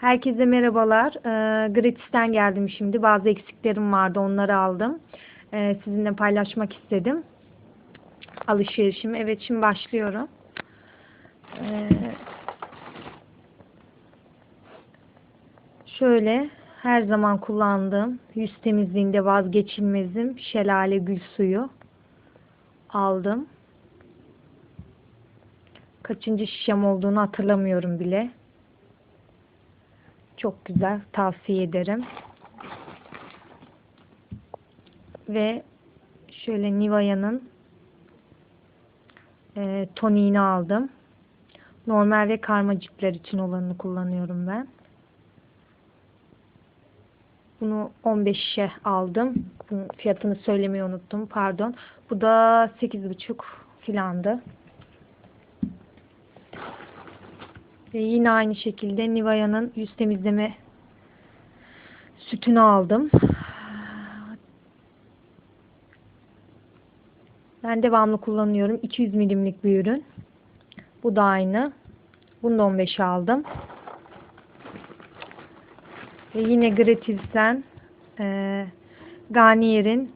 Herkese merhabalar. Ee, Gratis'ten geldim şimdi. Bazı eksiklerim vardı. Onları aldım. Ee, sizinle paylaşmak istedim. Alışverişim. Evet şimdi başlıyorum. Ee, şöyle her zaman kullandığım yüz temizliğinde vazgeçilmezim şelale gül suyu aldım. Kaçıncı şişem olduğunu hatırlamıyorum bile. Çok güzel. Tavsiye ederim. Ve şöyle Nivea'nın e, toniğini aldım. Normal ve karmacıklar için olanını kullanıyorum ben. Bunu 15 şişe aldım. Bunun fiyatını söylemeyi unuttum. Pardon. Bu da 8,5 filandı. Ve yine aynı şekilde Nivea'nın yüz temizleme sütünü aldım. Ben devamlı kullanıyorum. 200 milimlik bir ürün. Bu da aynı. Bunu da 15 aldım. Ve yine Gratis'ten e, Garnier'in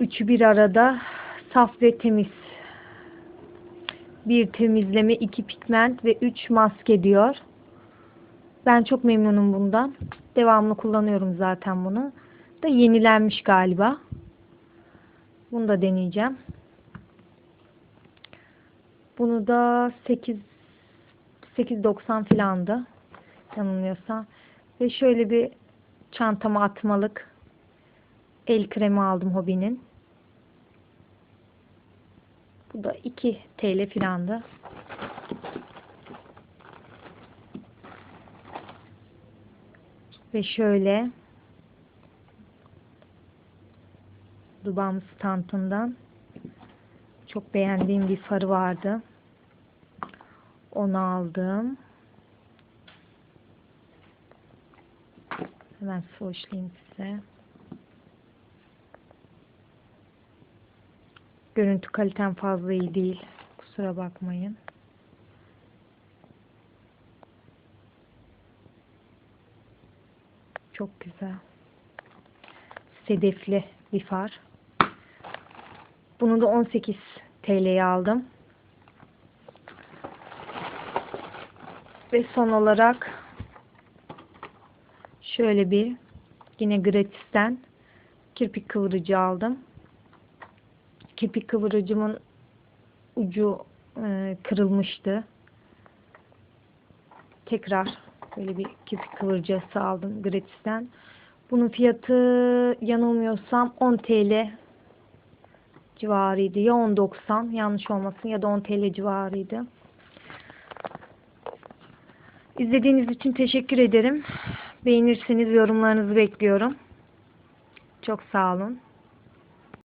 üçü bir arada saf ve temiz bir temizleme, iki pigment ve üç maske diyor. Ben çok memnunum bundan. Devamlı kullanıyorum zaten bunu. Da yenilenmiş galiba. Bunu da deneyeceğim. Bunu da 8 8.90 filandı. Yanılmıyorsam. Ve şöyle bir çantama atmalık el kremi aldım Hobinin. Bu da 2 TL filandı. Ve şöyle Dubam standından çok beğendiğim bir farı vardı. Onu aldım. Hemen swatchlayayım size. Görüntü kalitem fazla iyi değil. Kusura bakmayın. Çok güzel. Sedefli bir far. Bunu da 18 TL'ye aldım. Ve son olarak şöyle bir yine gratisten kirpik kıvırıcı aldım kirpik kıvırıcımın ucu e, kırılmıştı. Tekrar böyle bir kirpik kıvırıcısı aldım gratis'ten. Bunun fiyatı yanılmıyorsam 10 TL civarıydı. Ya 10.90 yanlış olmasın ya da 10 TL civarıydı. İzlediğiniz için teşekkür ederim. Beğenirseniz yorumlarınızı bekliyorum. Çok sağ olun.